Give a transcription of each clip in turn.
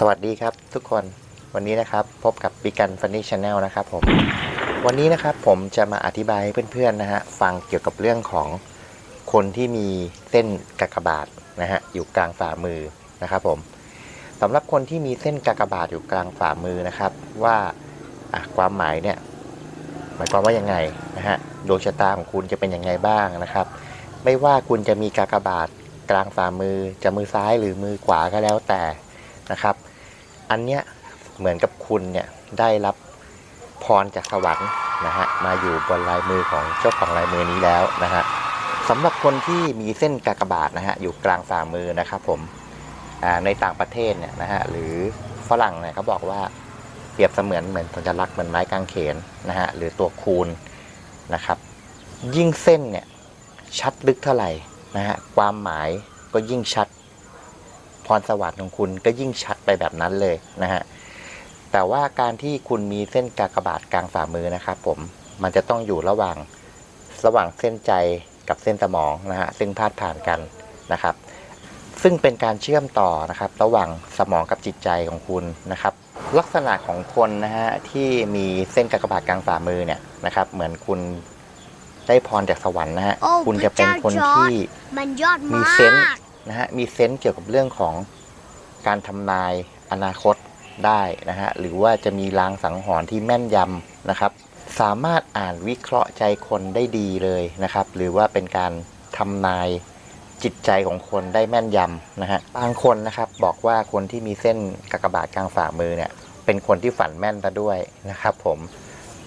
สวัสดีครับทุกคนวันนี้นะครับพบกับปิกันฟันนี่ชาแนลนะครับผมวันนี้นะครับผมจะมาอธิบายให้เพื่อนๆนะฮะฟังเกี่ยวกับเรื่องของคนที่มีเส้นกากบาทนะฮะอยู่กลางฝ่ามือนะครับผมสำหรับคนที่มีเส้นกากบาทอยู่กลางฝ่ามือนะครับ ว่าความหมายเนี่ยหมายความว่ายังไงนะฮะดวงชะตาของคุณจะเป็นยังไงบ้างนะครับ ไม่ว่าคุณจะมีกากบาทกลางฝ่ามือจะมือซ้ายหรือมือขวาก็แล้วแต่ นะครับ อันเนี้ยเหมือนกับคุณเนี่ยได้รับพรจากสวรรค์นะฮะมาอยู่บนลายมือของเจ้าของลายมือนี้แล้วนะฮะสำหรับคนที่มีเส้นกากบาทนะฮะอยู่กลางฝ่ามือนะครับผมในต่างประเทศเนี่ยนะฮะหรือฝรั่งเนี่ยเขาบอกว่าเปรียบเสมือนเหมือนสัญลักษณ์เหมือนไม้กางเขนนะฮะหรือตัวคูณนะครับ ยิ่งเส้นเนี่ยชัดลึกเท่าไหร่นะฮะความหมายก็ยิ่งชัด พรสวรรค์ของคุณก็ยิ่งชัดไปแบบนั้นเลยนะฮะแต่ว่าการที่คุณมีเส้นกากบาทกลางฝ่ามือนะครับ ผมมันจะต้องอยู่ระหว่างระหว่างเส้นใจกับเส้นสมองนะฮะซึ่งพาดผ่านกันนะครับ ซึ่งเป็นการเชื่อมต่อนะครับ ระหว่างสมองกับจิตใจของคุณนะครับ ลักษณะของคนนะฮะที่มีเส้นกากบาทกลางฝ่ามือเนี่ยนะครับ เหมือนคุณได้พรจากสวรรค์นะฮะโอ้คุณจะเป็นคนพระเจ้าจอร์จที่มันยอดมีมากเซนส์ นะฮะมีเซนส์เกี่ยวกับเรื่องของการทำนายอนาคตได้นะฮะหรือว่าจะมีลางสังหรณ์ที่แม่นยำนะครับ สามารถอ่านวิเคราะห์ใจคนได้ดีเลยนะครับ หรือว่าเป็นการทำนายจิตใจของคนได้แม่นยำนะฮะบางคนนะครับบอกว่าคนที่มีเส้นกากบาทกลางฝ่ามือเนี่ยเป็นคนที่ฝันแม่นซะด้วยนะครับ ผม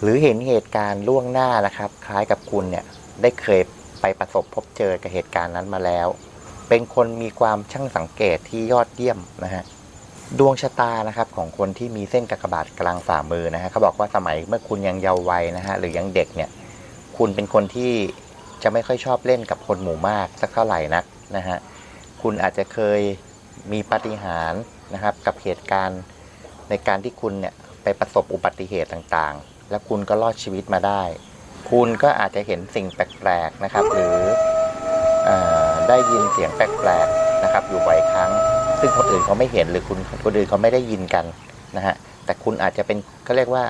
หรือเห็นเหตุการณ์ล่วงหน้านะครับ คล้ายกับคุณเนี่ยได้เคยไปประสบพบเจอกับเหตุการณ์นั้นมาแล้ว เป็นคนมีความช่างสังเกตที่ยอดเยี่ยมนะฮะดวงชะตานะครับของคนที่มีเส้นกากบาทกลางฝ่ามือนะฮะเขาบอกว่าสมัยเมื่อคุณยังเยาว์วัยนะฮะหรือยังเด็กเนี่ย คุณเป็นคนที่จะไม่ค่อยชอบเล่นกับคนหมู่มากสักเท่าไหร่นักนะฮะคุณอาจจะเคยมีปาฏิหาริย์นะครับกับเหตุการณ์ในการที่คุณเนี่ยไปประสบอุบัติเหตุต่างๆ แล้วคุณก็รอดชีวิตมาได้ คุณก็อาจจะเห็นสิ่งแปลกๆนะครับ หรือเออ ได้ยินเสียงแปลกๆนะครับ อยู่บ่อยครั้ง ซึ่งคนอื่นเขาไม่เห็นหรือคุณคนอื่นเขาไม่ได้ยินกันนะฮะแต่คุณอาจจะเป็นก็เรียกว่า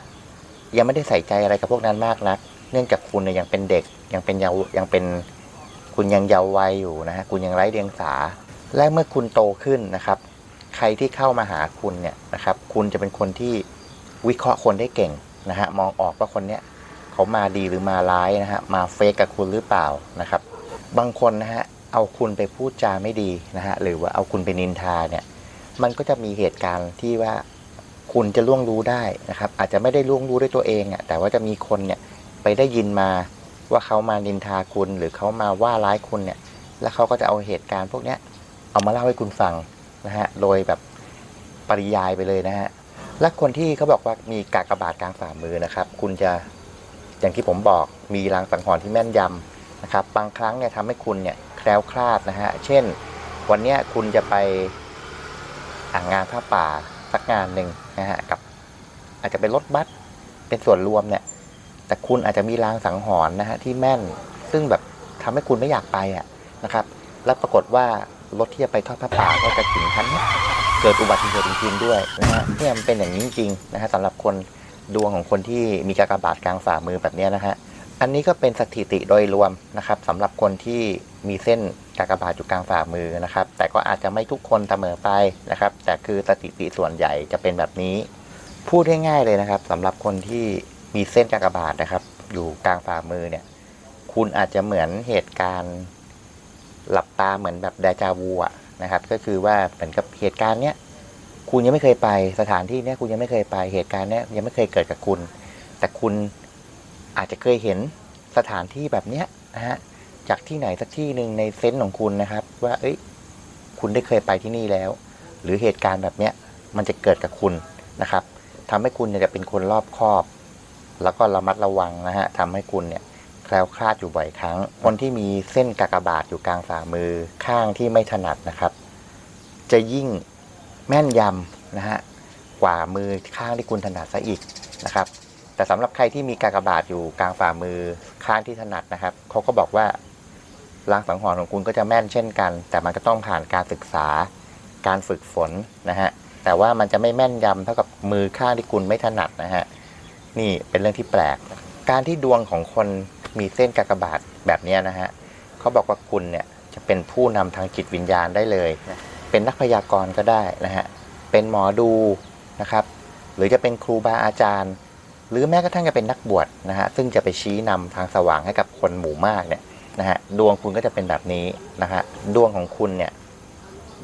ยังไม่ได้ใส่ใจอะไรกับพวกนั้นมากนัก เนื่องจากคุณเนี่ยยังเป็นเด็กยังเป็นเยาว์ยังเป็นคุณยังเยาว์วัยอยู่นะฮะคุณยังไร้เดียงสา และเมื่อคุณโตขึ้นนะครับ ใครที่เข้ามาหาคุณเนี่ยนะครับ คุณจะเป็นคนที่วิเคราะห์คนได้เก่งนะฮะมองออกว่าคนเนี้ยเขามาดีหรือมาร้ายนะฮะมาเฟกกับคุณหรือเปล่านะครับ บางคนนะฮะ เอาคุณไปพูดจาไม่ดีนะฮะหรือว่าเอาคุณไปนินทาเนี่ยมันก็จะมีเหตุการณ์ที่ว่าคุณจะล่วงรู้ได้นะครับ อาจจะไม่ได้ล่วงรู้ด้วยตัวเองอะแต่ว่าจะมีคนเนี่ยไปได้ยินมาว่าเขามานินทาคุณหรือเขามาว่าร้ายคุณเนี่ย แล้วเขาก็จะเอาเหตุการณ์พวกเนี้ยเอามาเล่าให้คุณฟังนะฮะโดยแบบปริยายไปเลยนะฮะและคนที่เขาบอกว่ามีกากบาทกลางฝ่ามือนะครับ คุณจะอย่างที่ผมบอกมีลางสังหรณ์ที่แม่นยำนะครับบางครั้งเนี่ยทำให้คุณเนี่ย คล้วคลาดนะฮะ เช่น วันเนี้ยคุณจะไปอ่างงานผ้าป่าสักงานหนึ่งนะฮะกับอาจจะเป็นรถบัสเป็นส่วนรวมเนี่ย แต่คุณอาจจะมีรางสังหรณ์นะฮะที่แม่นซึ่งแบบทำให้คุณไม่อยากไปอะนะครับ แล้วปรากฏว่ารถที่จะไปทอดผ้าป่าก็จะถึงคันเนี้ยเกิดอุบัติเหตุจริงๆด้วยนะฮะเนี่ยมันเป็นอย่างนี้จริงๆนะฮะสำหรับคนดวงของคนที่มีกากบาทกลางฝ่ามือแบบเนี้ยนะฮะ อันนี้ก็เป็นสถิติโดยรวมนะครับสำหรับคนที่มีเส้นกากบาทอยู่กลางฝ่ามือนะครับ แต่ก็อาจจะไม่ทุกคนเสมอไปนะครับ แต่คือสถิติส่วนใหญ่จะเป็นแบบนี้ พูดง่ายๆเลยนะครับสำหรับคนที่มีเส้นกากบาทนะครับ อยู่กลางฝ่ามือเนี่ย คุณอาจจะเหมือนเหตุการณ์หลับตาเหมือนแบบเดจาวูอะนะครับ ก็คือว่าเหมือนกับเหตุการณ์เนี้ยคุณยังไม่เคยไปสถานที่เนี้ยคุณยังไม่เคยไปเหตุการณ์เนี้ยยังไม่เคยเกิดกับคุณ แต่คุณ อาจจะเคยเห็นสถานที่แบบเนี้ยนะฮะจากที่ไหนสักที่หนึ่งในเซนส์ของคุณนะครับ ว่า เอ้ย คุณได้เคยไปที่นี่แล้ว หรือเหตุการณ์แบบเนี้ยมันจะเกิดกับคุณนะครับทำให้คุณเนี่ยจะเป็นคนรอบคอบ แล้วก็ระมัดระวังนะฮะทำให้คุณเนี่ยแคล้วคลาดอยู่บ่อยครั้ง คนที่มีเส้นกากบาทอยู่กลางฝ่ามือข้างที่ไม่ถนัดนะครับ จะยิ่งแม่นยำนะฮะกว่ามือข้างที่คุณถนัดซะอีกนะครับ แต่สำหรับใครที่มีกากบาทอยู่กลางฝ่ามือข้างที่ถนัดนะครับเขาก็บอกว่าลางสังหรณ์ของคุณก็จะแม่นเช่นกัน แต่มันก็ต้องผ่านการศึกษา การฝึกฝนนะฮะแต่ว่ามันจะไม่แม่นยำเท่ากับมือข้างที่คุณไม่ถนัดนะฮะนี่เป็นเรื่องที่แปลก การที่ดวงของคนมีเส้นกากบาทแบบนี้นะฮะเขาบอกว่าคุณเนี่ยจะเป็นผู้นำทางจิตวิญญาณได้เลย เป็นนักพยากรณ์ก็ได้นะฮะเป็นหมอดูนะครับ หรือจะเป็นครูบาอาจารย์ หรือแม้กระทั่งจะเป็นนักบวชนะฮะซึ่งจะไปชี้นำทางสว่างให้กับคนหมู่มากเนี่ยนะฮะดวงคุณก็จะเป็นแบบนี้นะฮะดวงของคุณเนี่ย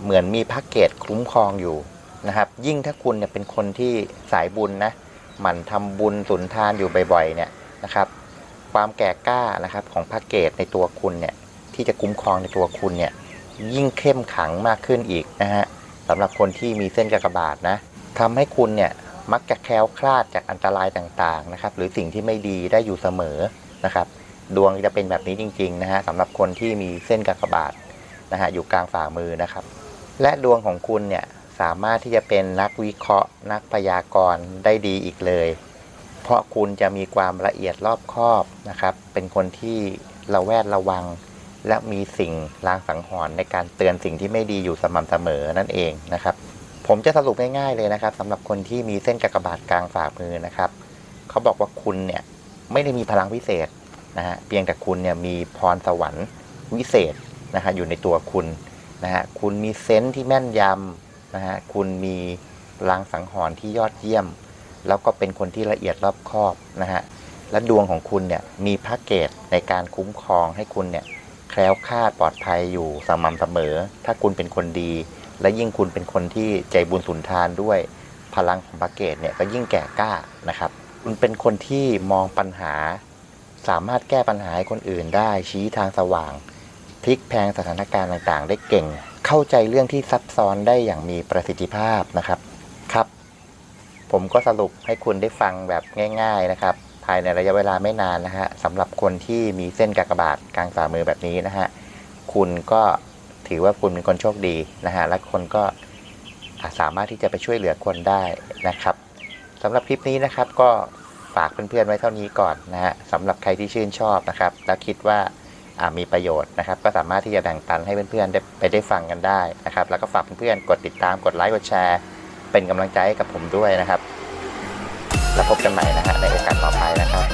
เหมือนมีพักเกตคุ้มครองอยู่นะครับ ยิ่งถ้าคุณเนี่ยเป็นคนที่สายบุญนะหมั่นทำบุญสุนทานอยู่บ่อยๆเนี่ยนะครับ ความแก่กล้านะครับของพักเกตในตัวคุณเนี่ยที่จะคุ้มครองในตัวคุณเนี่ยยิ่งเข้มขังมากขึ้นอีกนะฮะสำหรับคนที่มีเส้นกากบาทนะทำให้คุณเนี่ย มักจะแคล้วคลาดจากอันตรายต่างๆนะครับ หรือสิ่งที่ไม่ดีได้อยู่เสมอนะครับ ดวงจะเป็นแบบนี้จริงๆนะฮะสำหรับคนที่มีเส้นกากบาทนะฮะอยู่กลางฝ่ามือนะครับ และดวงของคุณเนี่ยสามารถที่จะเป็นนักวิเคราะห์ นักพยากรณ์ได้ดีอีกเลย เพราะคุณจะมีความละเอียดรอบคอบนะครับ เป็นคนที่ระแวดระวัง และมีสิ่งลางสังหรณ์ในการเตือนสิ่งที่ไม่ดีอยู่สม่ำเสมอนั่นเองนะครับ ผมจะสรุปง่ายๆเลยนะครับสำหรับคนที่มีเส้นกากบาทกลางฝ่ามือนะครับเขาบอกว่าคุณเนี่ยไม่ได้มีพลังพิเศษนะฮะเพียงแต่คุณเนี่ยมีพรสวรรค์วิเศษนะฮะอยู่ในตัวคุณนะฮะคุณมีเซนส์ที่แม่นยำนะฮะคุณมีลางสังหรณ์ที่ยอดเยี่ยม แล้วก็เป็นคนที่ละเอียดรอบคอบนะฮะและดวงของคุณเนี่ยมีพระเกตในการคุ้มครองให้คุณเนี่ย แคล้วคลาดปลอดภัยอยู่สม่ำเสมอ ถ้าคุณเป็นคนดี และยิ่งคุณเป็นคนที่ใจบุญสุนทานด้วยพลังของพระเกตเนี่ยก็ยิ่งแก่กล้านะครับ คุณเป็นคนที่มองปัญหา สามารถแก้ปัญหาให้คนอื่นได้ชี้ทางสว่าง พลิกแพลงสถานการณ์ต่างๆ ได้เก่ง เข้าใจเรื่องที่ซับซ้อนได้อย่างมีประสิทธิภาพนะครับครับ ผมก็สรุปให้คุณได้ฟังแบบง่าย ๆนะครับายในระยะเวลาไม่นานนะฮะสำหรับคนที่มีเส้นกากบาทกลางฝ่ามือแบบนี้นะฮะคุณก็ถือว่าคุณเป็นคนโชคดีนะฮะและคนก็สามารถที่จะไปช่วยเหลือคนได้นะครับสำหรับคลิปนี้นะครับก็ฝากเพื่อนๆไว้เท่านี้ก่อนนะฮะสำหรับใครที่ชื่นชอบนะครับ แล้วคิดว่าอ่ามีประโยชน์นะครับ ก็สามารถที่จะแบ่งปันให้เพื่อนๆได้ไปได้ฟังกันได้นะครับ แล้วก็ฝากเพื่อนๆกดติดตามกดไลค์กดแชร์ เป็นกำลังใจให้กับผมด้วยนะครับ แล้วพบกันใหม่นะฮะ